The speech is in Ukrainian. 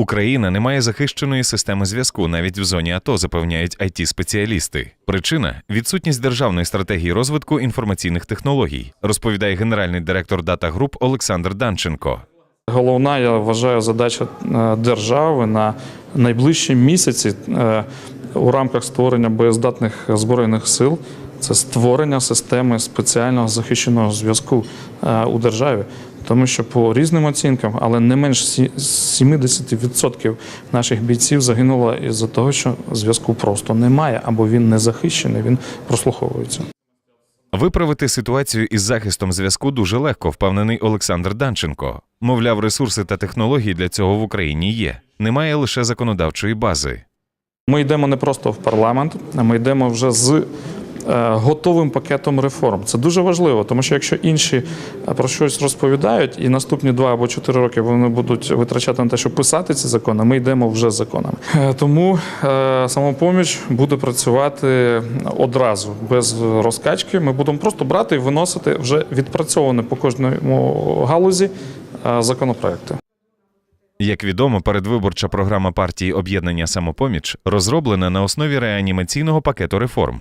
Україна не має захищеної системи зв'язку навіть в зоні АТО, запевняють it спеціалісти Причина відсутність державної стратегії розвитку інформаційних технологій, розповідає генеральний директор Дата Груп Олександр Данченко. Головна, я вважаю, задача е, держави на найближчі місяці е, у рамках створення боєздатних збройних сил це створення системи спеціального захищеного зв'язку е, у державі. Тому що по різним оцінкам, але не менш сі- 70% наших бійців загинуло із-за того, що зв'язку просто немає, або він не захищений, він прослуховується. Виправити ситуацію із захистом зв'язку дуже легко, впевнений Олександр Данченко. Мовляв, ресурси та технології для цього в Україні є. Немає лише законодавчої бази. Ми йдемо не просто в парламент, а ми йдемо вже з готовим пакетом реформ. Це дуже важливо, тому що якщо інші е, про щось розповідають, і наступні два або чотири роки вони будуть витрачати на те, щоб писати ці закони, ми йдемо вже з законами. Е, Тому е, самопоміч буде працювати одразу без розкачки. Ми будемо просто брати і виносити вже відпрацьовані по кожному галузі е, законопроекти. Як відомо, передвиборча програма партії об'єднання самопоміч розроблена на основі реанімаційного пакету реформ.